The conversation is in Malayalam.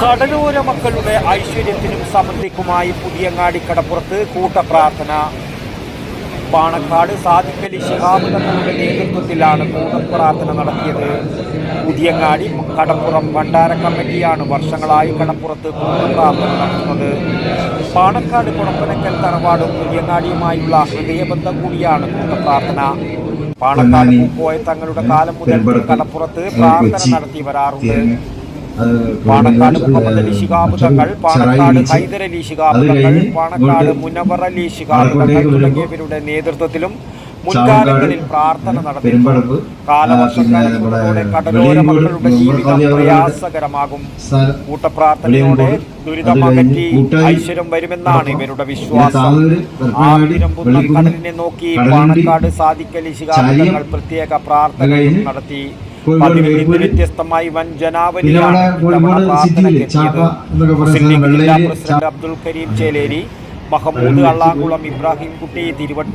കടലോര മക്കളുടെ ഐശ്വര്യത്തിനും സമൃദ്ധിക്കുമായി പുതിയങ്ങാടി കടപ്പുറത്ത് കൂട്ടപ്രാർത്ഥന. പാണക്കാട് സാദിഖലി ശിഹാബ് തങ്ങളുടെ നേതൃത്വത്തിലാണ് കൂട്ടപ്രാർത്ഥന നടത്തിയത്. പുതിയങ്ങാടി കടപ്പുറം ഭണ്ഡാര കമ്മിറ്റിയാണ് വർഷങ്ങളായി കടപ്പുറത്ത് കൂട്ടപ്രാർത്ഥന നടത്തുന്നത്. പാണക്കാട് കുളപ്പനക്കൽ തറവാടും പുതിയങ്ങാടിയുമായുള്ള ഹൃദയബന്ധം കൂടിയാണ് കൂട്ടപ്രാർത്ഥന. പാണക്കാട് പൂക്കോയ തങ്ങളുടെ കാലം മുതൽ കടപ്പുറത്ത് പ്രാർത്ഥന നടത്തി വരാറുണ്ട്. പാണക്കാട് മുഹമ്മദ് അലി ശിഹാബ് തങ്ങൾ പാണക്കാട് ഹൈദരലി ശിഹാബ് തങ്ങൾ പാണക്കാട് മുനവർ അലി ശിഹാബ് തങ്ങൾ തുടങ്ങിയവരുടെ നേതൃത്വത്തിലും മുൻകാലങ്ങളിൽ പ്രാർത്ഥന നടത്തി. കാലവർഷക്കാലത്തോടെ കടലോര മക്കളുടെ ജീവിതം പ്രയാസകരമാകും. കൂട്ടപ്രാർത്ഥനയോടെ ദുരിതമകറ്റി ഐശ്വര്യം വരുമെന്നാണ് ഇവരുടെ വിശ്വാസം. ആതിരമ്പുന്ന കടലിനെ നോക്കി പാണക്കാട് സാധിക്കലി തങ്ങൾ പ്രത്യേക പ്രാർത്ഥനയും നടത്തി. പതിവിൽ നിന്ന് വ്യത്യസ്തമായി വൻ ജനാവലിയാണ് ഇത്തവണ പ്രാർത്ഥനയ്ക്കെത്തിയത് മുസ്ലിം ലീഗ് ജില്ലാ പ്രസിഡന്റ് അബ്ദുൽ കരീം ചേലേരി മഹമ്മൂദ് അള്ളാകുളം ഇബ്രാഹിം കുട്ടി തിരുവട്ടൂർ